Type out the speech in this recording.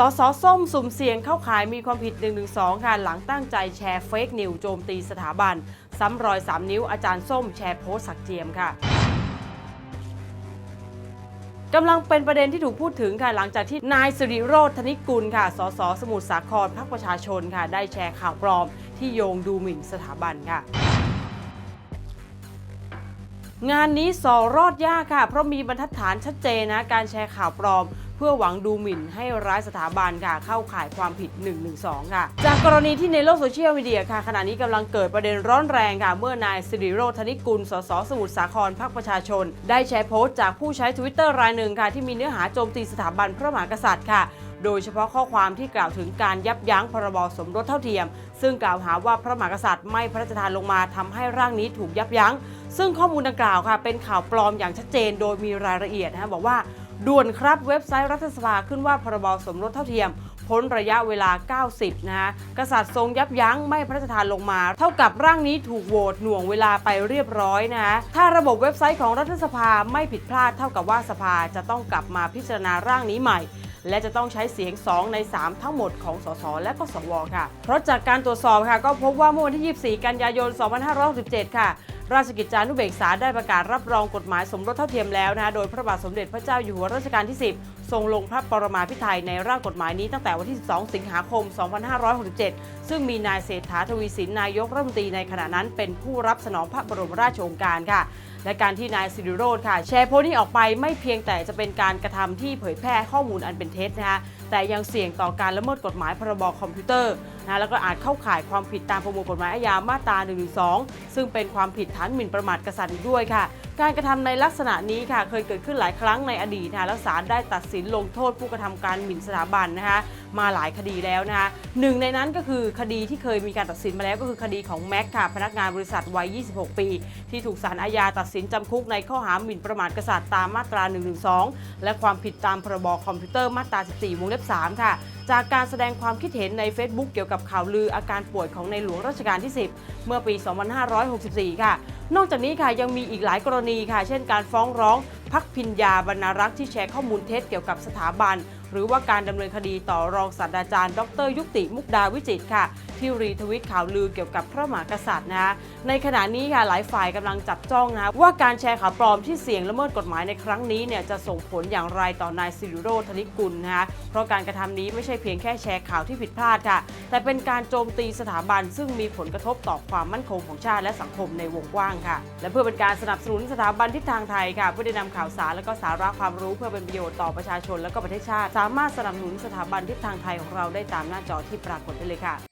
สส้มสุ่มเสี่ยงเข้าขายมีความผิด 112 ค่ะ หลังตั้งใจแชร์เฟกนิวโจมตีสถาบัน ซ้ำรอย 3 นิ้วอาจารย์ส้มแชร์โพสต์สักเจียมค่ะกำลังเป็นประเด็นที่ถูกพูดถึงค่ะหลังจากที่นายสิริโรธธนิกุลค่ะ สสสมุทรสาครพรรคประชาชนค่ะ ได้แชร์ข่าวปลอมที่โยงดูหมิ่นสถาบันค่ะ งานนี้สอรอดยากค่ะ เพราะมีบรรทัดฐานชัดเจนนะ การแชร์ข่าวปลอม พื่อหวังดูหมิ่นให้ร้ายสถาบันค่ะ เข้าข่ายความผิด 112 ค่ะ จากกรณีที่ในโลกโซเชียลมีเดียค่ะ ขณะนี้กำลังเกิดประเด็นร้อนแรงค่ะ เมื่อนายสิริโรธนิกุล สส สมุทรสาครพรรคประชาชน ได้แชร์โพสต์จากผู้ใช้ Twitter รายหนึ่งค่ะ ที่มีเนื้อหาโจมตีสถาบันพระมหากษัตริย์ค่ะโดยเฉพาะข้อความที่กล่าวถึงการยับยั้งพรบสมรสเท่าเทียม ซึ่งกล่าวหาว่าพระมหากษัตริย์ไม่พระราชทานลงมาทำให้ร่างนี้ถูกยับยั้ง ซึ่งข้อมูลดังกล่าวค่ะ เป็นข่าวปลอมอย่างชัดเจน โดยมีรายละเอียดนะฮะบอกว่า ด่วนครับเว็บไซต์รัฐสภาขึ้นว่าพรบสมรสเท่าเทียมพ้นระยะเวลา 90 นะฮะ กษัตริย์ทรงยับยั้งไม่พระราชทานลงมา เท่ากับร่างนี้ถูกโหวตหน่วงเวลาไปเรียบร้อยนะฮะ ถ้าระบบเว็บไซต์ของรัฐสภาไม่ผิดพลาดเท่ากับว่าสภาจะต้องกลับมาพิจารณาร่างนี้ใหม่ และจะต้องใช้เสียง 2 ใน 3 ทั้งหมดของสสและก็สวค่ะ เพราะจากการตรวจสอบค่ะ ก็พบว่าเมื่อวันที่ 24 กันยายน 2567 ค่ะ ราชกิจจานุเบกษาได้ประกาศรับรองกฎหมายสมรสเท่าเทียมแล้วนะคะโดยพระบาทสมเด็จพระเจ้าอยู่หัวรัชกาลที่ 10 ทรงลงพระปรมาภิไธยในร่างกฎหมายนี้ตั้งแต่วันที่ 12 สิงหาคม 2567 ซึ่งมีนายเศรษฐาทวีสินนายกรัฐมนตรีในขณะนั้นเป็นผู้รับสนองพระบรมราชโองการค่ะและการที่นายสิริโรธค่ะ แชร์โพสต์นี้ออกไปไม่เพียงแต่จะเป็นการกระทำที่เผยแพร่ข้อมูลอันเป็นเท็จนะคะ แต่ยังเสี่ยงต่อการละเมิดกฎหมายพรบคอมพิวเตอร์นะแล้วก็อาจเข้าข่ายความผิดตามประมวลกฎหมายอาญามาตรา1นึซึ่งเป็นความผิดฐานหมิ่นประมาทกษัตริย์ด้วยค่ะ การกระทำในลักษณะนี้ค่ะ เคยเกิดขึ้นหลายครั้งในอดีตนะคะแล้วศาลได้ตัดสินลงโทษผู้กระทำการหมิ่นสถาบันนะคะ มาหลายคดีแล้วนะคะหนึ่งในนั้นก็คือคดีที่เคยมีการตัดสินมาแล้วก็คือคดีของแม็กค่ะพนักงานบริษัทวัย 26 ปี ที่ถูกศาลอาญาตัดสินจำคุกในข้อหาหมิ่นประมาทกษัตริย์ตามมาตรา 112 และความผิดตามพรบคอมพิวเตอร์มาตรา 14 วงเล็บ 3 ค่ะ จากการแสดงความคิดเห็นใน Facebook เกี่ยวกับข่าวลืออาการป่วยของในหลวงรัชกาลที่ 10 เมื่อปี 2564 ค่ะ นอกจากนี้ค่ะยังมีอีกหลายกรณีค่ะ เช่นการฟ้องร้องพักพิญญาบรรณรักษ์ที่แชร์ข้อมูลเท็จเกี่ยวกับสถาบัน หรือว่าการดำเนินคดีต่อรองศาสตราจารย์ ดร ยุติมุกดาวิจิตค่ะ ที่รีทวิตข่าวลือเกี่ยวกับพระมหากษัตริย์นะในขณะนี้ค่ะหลายฝ่ายกำลังจับจ้องนะว่าการแชร์ข่าวปลอมที่เสี่ยงละเมิดกฎหมายในครั้งนี้เนี่ยจะส่งผลอย่างไรต่อนายสิริโรธนิกุลนะคะเพราะการกระทำนี้ไม่ใช่เพียงแค่แชร์ข่าวที่ผิดพลาดค่ะ แต่เป็นการโจมตีสถาบัน ซึ่งมีผลกระทบต่อความมั่นคงของชาติและสังคมในวงกว้างค่ะ และเพื่อเป็นการสนับสนุนสถาบันทิศทางไทยค่ะเพื่อได้นำข่าวสารและก็สาระความรู้เพื่อเป็นประโยชน์ต่อประชาชนและก็ประเทศชาติสามารถสนับสนุนสถาบันทิศทางไทยของเราได้ตามหน้าจอที่ปรากฏได้เลยค่ะ